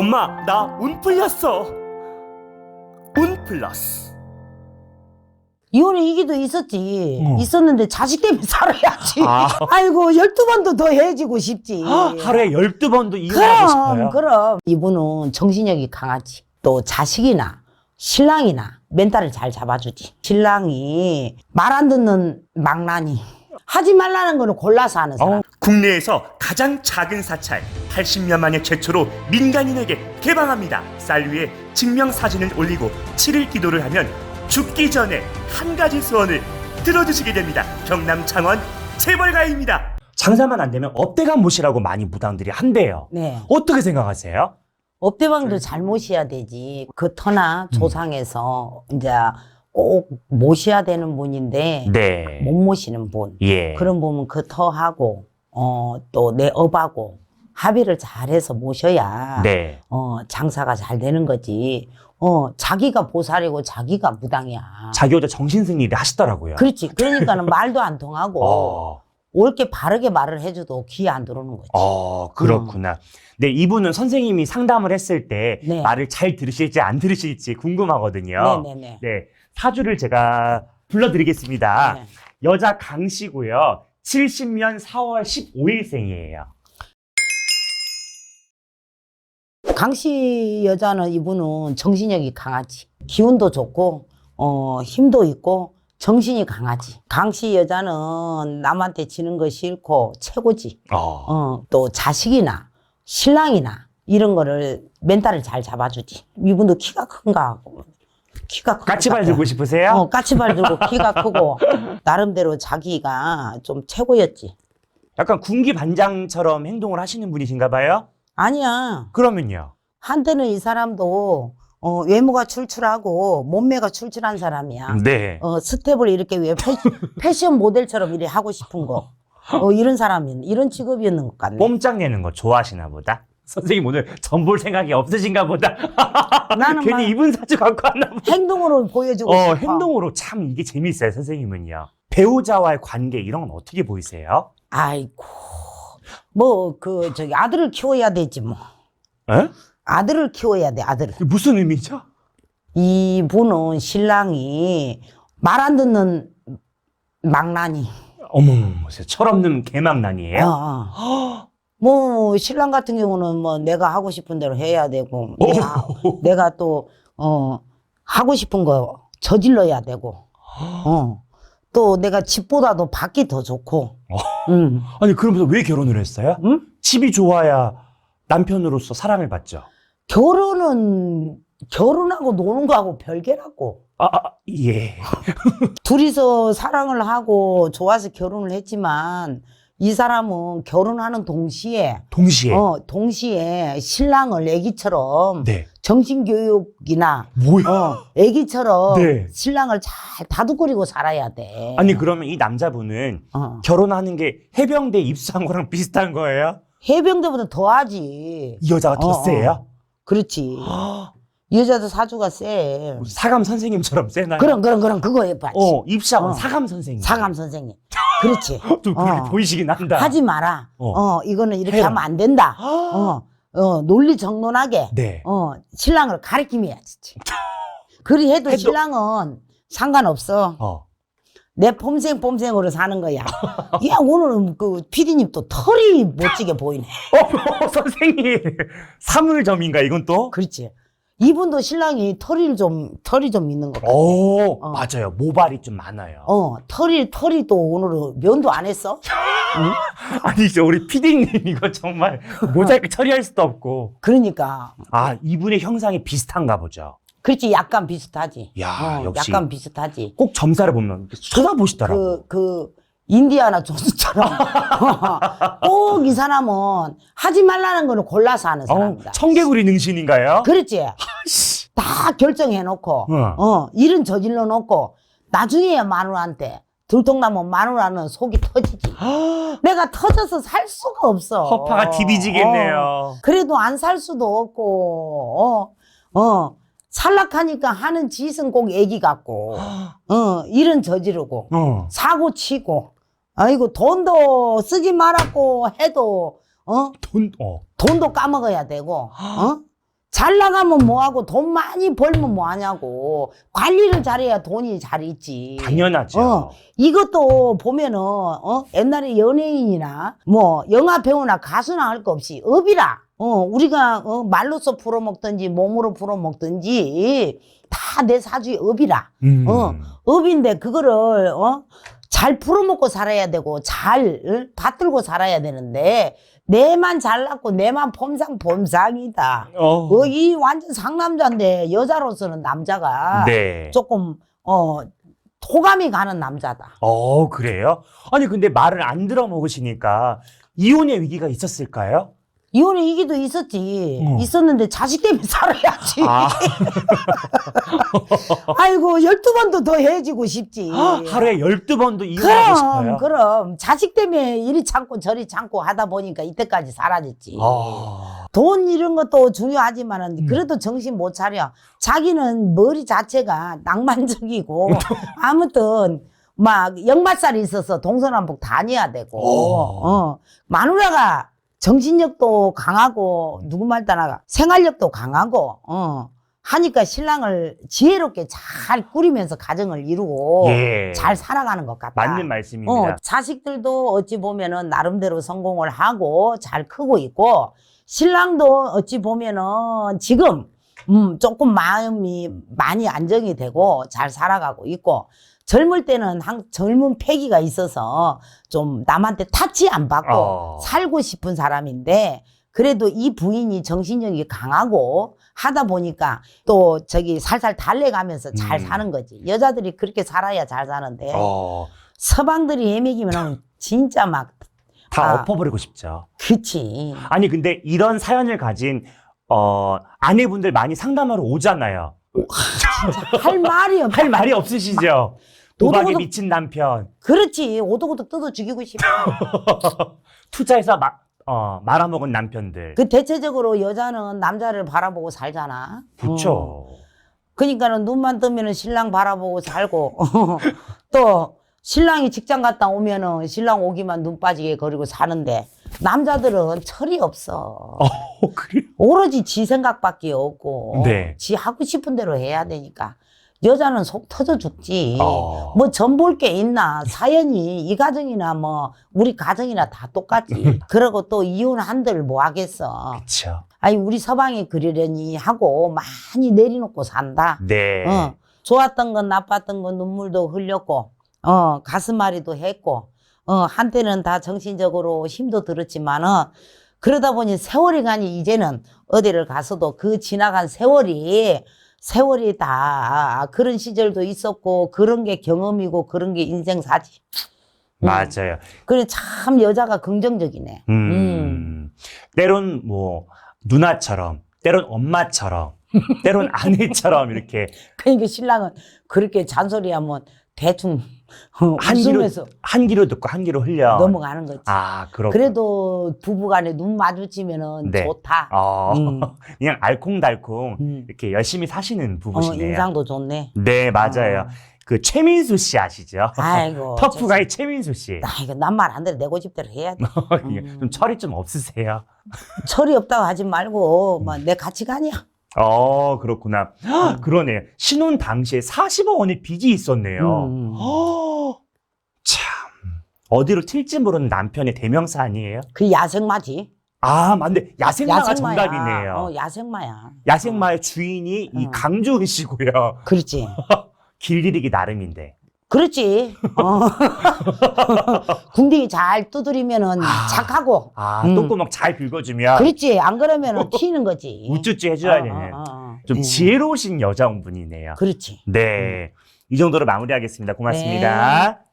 엄마, 나 운 풀렸어. 운 플러스. 이혼의 이기도 있었지. 어. 있었는데 자식 때문에 살아야지. 아. 아이고, 12번도 더 헤어지고 싶지. 하루에 12번도 이혼하고 싶어요. 그럼, 그럼. 이분은 정신력이 강하지. 또 자식이나 신랑이나 멘탈을 잘 잡아주지. 신랑이 말 안 듣는 망나니. 하지 말라는 거는 골라서 하는 사람. 어, 국내에서 가장 작은 사찰 80년 만에 최초로 민간인에게 개방합니다. 쌀 위에 증명 사진을 올리고 7일 기도를 하면 죽기 전에 한 가지 소원을 들어주시게 됩니다. 경남 창원 재벌가입니다. 장사만 안 되면 업대감 모시라고 많이 무당들이 한대요. 네. 어떻게 생각하세요? 업대방도 잘 모셔야 되지. 그 음. 터나 조상에서 이제 꼭 모셔야 되는 분인데 네. 못 모시는 분. 예. 그런 분은 그 터하고 어, 또 내 업하고 합의를 잘해서 모셔야 네. 어, 장사가 잘 되는 거지. 어, 자기가 보살이고 자기가 무당이야. 자기 어제 정신승리 하시더라고요. 그렇지. 그러니까는 말도 안 통하고 어. 옳게 바르게 말을 해줘도 귀에 안 들어오는 거지. 어, 그렇구나. 네, 이분은 선생님이 상담을 했을 때 네. 말을 잘 들으실지 안 들으실지 궁금하거든요. 네네네. 네, 사주를 제가 불러드리겠습니다. 네. 여자 강씨고요. 70년 4월 15일생이에요. 강씨 여자는 이분은 정신력이 강하지. 기운도 좋고, 어, 힘도 있고, 정신이 강하지. 강씨 여자는 남한테 지는 거 싫고, 최고지. 어. 어, 또 자식이나 신랑이나 이런 거를 멘탈을 잘 잡아주지. 이분도 키가 큰가. 키가 큰 까치발. 들고 싶으세요? 어, 까치발 들고 키가 크고, 나름대로 자기가 좀 최고였지. 약간 군기 반장처럼 행동을 하시는 분이신가 봐요? 아니야. 그러면요. 한때는 이 사람도 어, 외모가 출출하고 몸매가 출출한 사람이야. 네. 어, 스텝을 이렇게 왜 패, 패션 모델처럼 이렇게 하고 싶은 거. 어, 이런 사람이 이런 직업이었는 것 같네. 꼼짝 내는 거 좋아하시나 보다. 선생님 오늘 전 볼 생각이 없으신가 보다. 나는 괜히 막 이분 사주 갖고 왔나 보다. 행동으로 보여주고 어, 싶어. 행동으로 참 이게 재밌어요, 선생님은요. 배우자와의 관계 이런 건 어떻게 보이세요? 아이고. 뭐 그 저기 아들을 키워야 되지 뭐. 에? 아들을 키워야 돼 아들을. 이게 무슨 의미죠? 이분은 신랑이 말 안 듣는 망나니. 어머머머, 철없는 개망난이에요? 어, 어. 뭐 신랑 같은 경우는 뭐 내가 하고 싶은 대로 해야 되고 내가, 내가 또 어, 하고 싶은 거 저질러야 되고 어. 또 내가 집보다도 밖이 더 좋고 응. 아니, 그러면서 왜 결혼을 했어요? 응? 집이 좋아야 남편으로서 사랑을 받죠. 결혼은 결혼하고 노는 거하고 별개라고 아, 아, 예. 둘이서 사랑을 하고 좋아서 결혼을 했지만 이 사람은 결혼하는 동시에 동시에. 어 동시에 신랑을 애기처럼 네. 정신교육이나 뭐야? 어, 애기처럼 네. 신랑을 잘 다독거리고 살아야 돼. 아니, 그러면 이 남자분은 어. 결혼하는 게 해병대 입사한 거랑 비슷한 거예요? 해병대보다 더하지. 이 여자가 더 어, 어. 세요? 그렇지. 이 여자도 사주가 세. 사감 선생님처럼 세나요? 그럼 그럼 그럼 그거 해봐. 어, 입사원 어. 사감 선생님. 사감 선생님. 그렇지. 좀 그렇게 어. 보이시긴 한다. 하지 마라. 어. 어. 이거는 이렇게 해라. 하면 안 된다. 아. 어. 어, 논리 정론하게. 네. 어, 신랑을 가르침해야지. 그리 해도, 해도- 신랑은 상관없어. 어. 내 폼생 폼생으로 사는 거야. 야 오늘은 그 피디님 또 털이 멋지게 보이네. 어, 선생님. 사물점인가, 이건 또? 그렇지. 이분도 신랑이 털이 좀 털이 좀 있는 것 같아. 오, 어. 맞아요. 모발이 좀 많아요. 어 털이 털이 또 오늘은 면도 안 했어? 아니, 저 우리 피디님 이거 정말 모자이크 처리할 수도 없고. 그러니까 아, 이분의 형상이 비슷한가 보죠. 그렇지 약간 비슷하지. 야, 어, 역시. 약간 비슷하지. 꼭 점사를 보면 쳐다보시더라고. 그 그 인디아나 존스처럼 꼭 이 사람은 하지 말라는 거는 골라서 하는 어, 사람이다. 청개구리 능신인가요? 그렇지. 씨. 다 결정해 놓고, 응. 어, 일은 저질러 놓고, 나중에야 마누라한테, 들통나면 마누라는 속이 터지지. 내가 터져서 살 수가 없어. 허파가 디비지겠네요. 어, 그래도 안 살 수도 없고, 어, 어, 살락하니까 하는 짓은 꼭 애기 같고, 어, 일은 저지르고, 어. 사고 치고, 아이고, 돈도 쓰지 말았고 해도, 어, 돈, 어. 돈도 까먹어야 되고, 어? 잘 나가면 뭐하고 돈 많이 벌면 뭐하냐고 관리를 잘해야 돈이 잘 있지 당연하죠. 어, 이것도 보면은 어 옛날에 연예인이나 뭐 영화 배우나 가수나 할 거 없이 업이라 어 우리가 어, 말로써 풀어먹든지 몸으로 풀어먹든지 다 내 사주의 업이라 음. 어. 업인데 그거를 어? 잘 풀어먹고 살아야 되고 잘 어? 받들고 살아야 되는데 내만 잘났고 내만 폼상 폼상이다. 어. 어, 이 완전 상남자인데 여자로서는 남자가 네. 조금 어 호감이 가는 남자다. 어, 그래요? 아니, 근데 말을 안 들어 먹으시니까 이혼의 위기가 있었을까요? 이혼의 위기도 있었지. 어. 있었는데 자식 때문에 살아야지. 아, 아이고 열두 번도 더 헤어지고 싶지. 하루에 12번도 이혼하고 그럼 싶어요? 그럼 자식 때문에 이리 참고 저리 참고 하다 보니까 이때까지 사라졌지. 아, 돈 이런 것도 중요하지만은 음. 그래도 정신 못 차려. 자기는 머리 자체가 낭만적이고 아무튼 막 역마살이 있어서 동서남북 다녀야 되고 오. 어 마누라가 정신력도 강하고 누구 말 따라가 생활력도 강하고 어 하니까 신랑을 지혜롭게 잘 꾸리면서 가정을 이루고 예. 잘 살아가는 것 같다. 맞는 말씀입니다. 어, 자식들도 어찌 보면은 나름대로 성공을 하고 잘 크고 있고 신랑도 어찌 보면은 지금 음, 조금 마음이 많이 안정이 되고 잘 살아가고 있고 젊을 때는 한 젊은 패기가 있어서 좀 남한테 타치 안 받고 어. 살고 싶은 사람인데 그래도 이 부인이 정신력이 강하고 하다 보니까 또 저기 살살 달래가면서 잘 음. 사는 거지. 여자들이 그렇게 살아야 잘 사는데 어, 서방들이 애매기면 진짜 막 다 아. 엎어버리고 싶죠. 그치. 아니, 근데 이런 사연을 가진, 어, 아내분들 많이 상담하러 오잖아요. 할 말이 없. 할 말이 없으시죠? 도박에 미친 남편, 그렇지. 오독오독 뜯어 죽이고 싶어. 투자해서 마, 어, 말아먹은 남편들. 그 대체적으로 여자는 남자를 바라보고 살잖아. 그쵸. 어. 그러니까는 눈만 뜨면은 신랑 바라보고 살고 또 신랑이 직장 갔다 오면은 신랑 오기만 눈 빠지게 거리고 사는데 남자들은 철이 없어. 어, 그래? 오로지 지 생각밖에 없고 네. 지 하고 싶은 대로 해야 되니까 여자는 속 터져 죽지. 어. 뭐전 볼 게 있나 사연이 이 가정이나 뭐 우리 가정이나 다 똑같지. 그러고 또 이혼한들 뭐 하겠어. 그쵸. 아니 우리 서방이 그러려니 하고 많이 내려놓고 산다. 네. 어, 좋았던 건 나빴던 건 눈물도 흘렸고 어 가슴앓이도 했고 어 한때는 다 정신적으로 힘도 들었지만은 그러다 보니 세월이 가니 이제는 어디를 가서도 그 지나간 세월이 세월이 다 그런 시절도 있었고 그런 게 경험이고 그런 게 인생사지. 음. 맞아요. 그래 참 여자가 긍정적이네. 음. 때론 뭐, 누나처럼, 때론 엄마처럼, 때론 아내처럼 이렇게 그러니까 신랑은 그렇게 잔소리하면 대충 어, 한 귀로, 웃으면서 한 귀로 듣고 한 귀로 흘려. 넘어가는 거지. 아, 그렇고. 그래도 부부간에 눈 마주치면은 네. 좋다. 어, 음. 그냥 알콩달콩 음. 이렇게 열심히 사시는 어, 부부시네요. 인상도 좋네. 네, 맞아요. 어. 그 최민수 씨 아시죠? 아이고. 터프가이 최민수 씨. 저- 아이고 난말 안 돼. 내 고집대로 해야 돼. 음. 좀 철이 좀 없으세요? 철이 없다고 하지 말고 뭐내 가치관이야. 어, 그렇구나. 헉, 그러네. 신혼 당시에 40억 원의 빚이 있었네요. 음. 허, 참. 어디로 튈지 모르는 남편의 대명사 아니에요? 그 야생마지. 아, 맞네. 야생마가 정답이네요. 어, 야생마야. 야생마의 주인이 이 음. 강조이시고요. 그렇지. 길 잃기 나름인데. 그렇지. 어. 궁둥이 잘 두드리면은 아. 착하고. 아, 음. 똥구멍 잘 긁어주면 그렇지. 안 그러면은 튀는 거지. 우쭈쭈 해줘야 어, 되는. 어, 어, 어. 좀 음. 지혜로우신 여자분이네요. 그렇지. 네. 이 정도로 마무리하겠습니다. 고맙습니다.